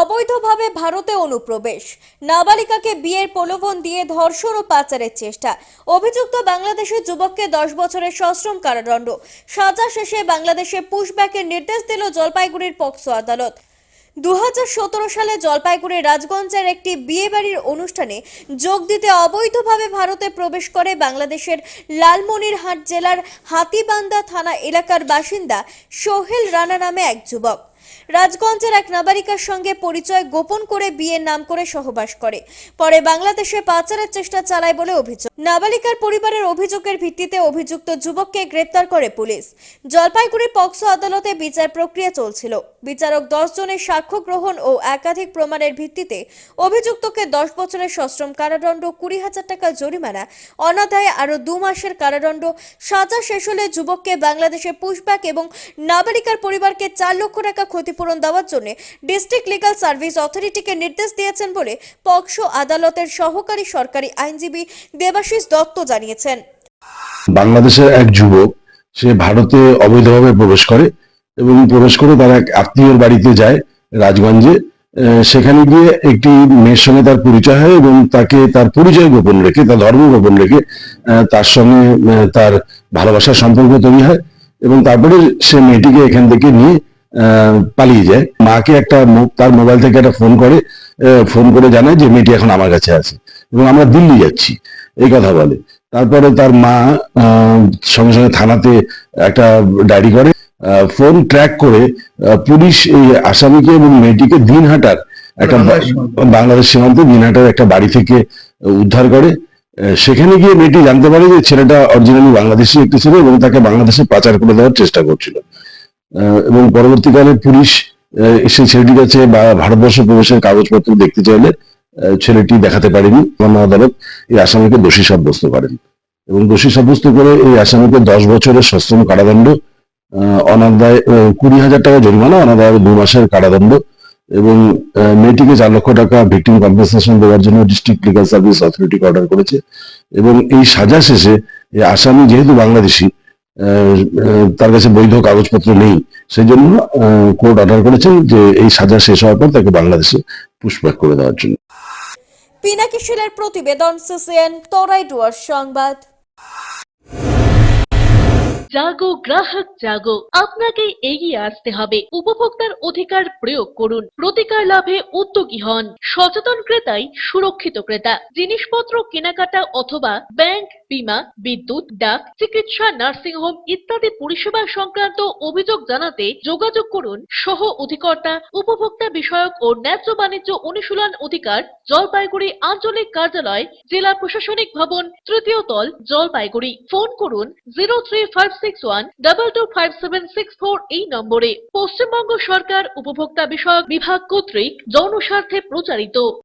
অবৈধভাবে ভারতে অনুপ্রবেশ। নাবালিকাকে বিয়ের প্রলোভন দিয়ে ধর্ষণ ও পাচারের চেষ্টা। অভিযুক্ত বাংলাদেশের যুবককে দশ বছরের সশ্রম কারাদণ্ড। সাজা শেষে বাংলাদেশে পুশব্যাকের নির্দেশ দিল জলপাইগুড়ির পক্সো আদালত। দু হাজার সতেরো সালে জলপাইগুড়ির রাজগঞ্জের একটি বিয়েবাড়ির অনুষ্ঠানে যোগ দিতে অবৈধভাবে ভারতে প্রবেশ করে বাংলাদেশের লালমনিরহাট জেলার হাতিবান্দা থানা এলাকার বাসিন্দা সোহেল রানা নামে এক যুবক। রাজগঞ্জের এক নাবালিকার সঙ্গে পরিচয় গোপন করে বিয়ের নাম করে সহবাস করে। পরে বাংলাদেশে পাচারের চেষ্টা চালায় বলে অভিযোগ। নাবালিকার পরিবারের অভিযোগের ভিত্তিতে অভিযুক্ত যুবককে গ্রেপ্তার করে পুলিশ। জলপাইগুড়ি পক্সো আদালতে বিচার প্রক্রিয়া চলছিল। বিচারক দশ জনের সাক্ষ্য গ্রহণ ও একাধিক প্রমাণের ভিত্তিতে অভিযুক্তকে দশ বছরের সশ্রম কারাদণ্ড, কুড়ি হাজার টাকা জরিমানা, অনাদায়ে আরও দু মাসের কারাদণ্ড, সাজা শেষ হলে যুবককে বাংলাদেশে পুশব্যাক এবং নাবালিকার পরিবারকে চার লক্ষ টাকা ক্ষতিপূরণ দেওয়ার জন্য ডিস্ট্রিক্ট লিগাল সার্ভিস অথরিটিকে নির্দেশ দিয়েছেন বলে পক্সো আদালতের সহকারী সরকারি আইনজীবী দেবাশিস দত্ত জানিয়েছেন। বাংলাদেশের এক যুবক, সে ভারতে অবৈধভাবে প্রবেশ করে এবং প্রবেশ করে তার এক আত্মীয়র বাড়িতে যায় রাজগঞ্জে। সেখানে গিয়ে একটি মেয়ের সঙ্গে তার পরিচয় হয় এবং তাকে তার পরিচয় গোপন রেখে, তার ধর্ম গোপন রেখে তার সঙ্গে তার ভালোবাসার সম্পর্ক তৈরি হয় এবং তারপরে সে মেয়েটিকে এখান থেকে নিয়ে পালিয়ে যায়। মাকে একটা তার মোবাইল থেকে একটা ফোন করে ফোন করে জানায় যে মেয়েটি এখন আমার কাছে আছে। এবং আমরা দিল্লি যাচ্ছি এই কথা বলে। তারপরে তার মা সঙ্গে সঙ্গে থানাতে একটা ডায়েরি করে ফোন ট্র্যাক করে পুলিশ এই আসামিকে এবং মেয়েটিকে দিনহাটার একটা বাংলাদেশ সীমান্তে। দিনহাটার একটা বাড়ি থেকে উদ্ধার করে সেখানে গিয়ে মেয়েটি জানতে পারে যে ছেলেটা অরিজিনালি বাংলাদেশি একটি ছিল এবং তাকে বাংলাদেশে পাচার করে দেওয়ার চেষ্টা করছিল। এবং পরবর্তীকালে পুলিশ সেই ছেলেটির কাছে বা ভারতবর্ষ প্রবেশের কাগজপত্র দেখতে চাইলে ছেলেটি দেখাতে পারেনি। আদালত এই আসামিকে দোষী সাব্যস্ত করেন। এবং দোষী সাব্যস্ত করে এই আসামিকে দশ বছরের সশ্রম কারাদণ্ড অনাদায় কুড়ি হাজার টাকা জরিমানা, অনাদায় দু মাসের কারাদণ্ড এবং মেয়েটিকে চার লক্ষ টাকা ভিকটিম কম্পেনসেশন দেওয়ার জন্য ডিস্ট্রিক্ট লিগাল সার্ভিস অথরিটিকে অর্ডার করেছে। এবং এই সাজা শেষে আসামি যেহেতু বাংলাদেশি তার কাছে বৈধ কাগজপত্র নেই। সেই জন্য কোর্ট অর্ডার করেছেন যে এই সাজা শেষ হওয়ার পর তাকে বাংলাদেশে পুষব্যাক করে দেওয়ার জন্য। পিনাকি শিলের প্রতিবেদন সিসিএন তরাই ডুয়ার সংবাদ। জাগো গ্রাহক জাগো। আপনাকে এগিয়ে আসতে হবে। উপভোক্তার অধিকার প্রয়োগ করুন। প্রতিকার লাভে উদ্যোগী হন। সচেতন ক্রেতাই সুরক্ষিত ক্রেতা। জিনিসপত্র কেনাকাটা অথবা ব্যাংক বীমা, বিদ্যুৎ, ডাক, চিকিৎসা নার্সিংহোম ইত্যাদি পরিষেবা সংক্রান্ত অভিযোগ জানাতে যোগাযোগ করুন সহ অধিকর্তা, উপভোক্তা বিষয়ক ও ন্যায্য বাণিজ্য অনুশীলন অধিকার, জলপাইগুড়ি আঞ্চলিক কার্যালয়, জেলা প্রশাসনিক ভবন, তৃতীয় তল, জলপাইগুড়ি। ফোন করুন zero three five six one double two five seven six four এই নম্বরে। পশ্চিমবঙ্গ সরকার উপভোক্তা বিষয়ক বিভাগ কর্তৃক জনস্বার্থে প্রচারিত।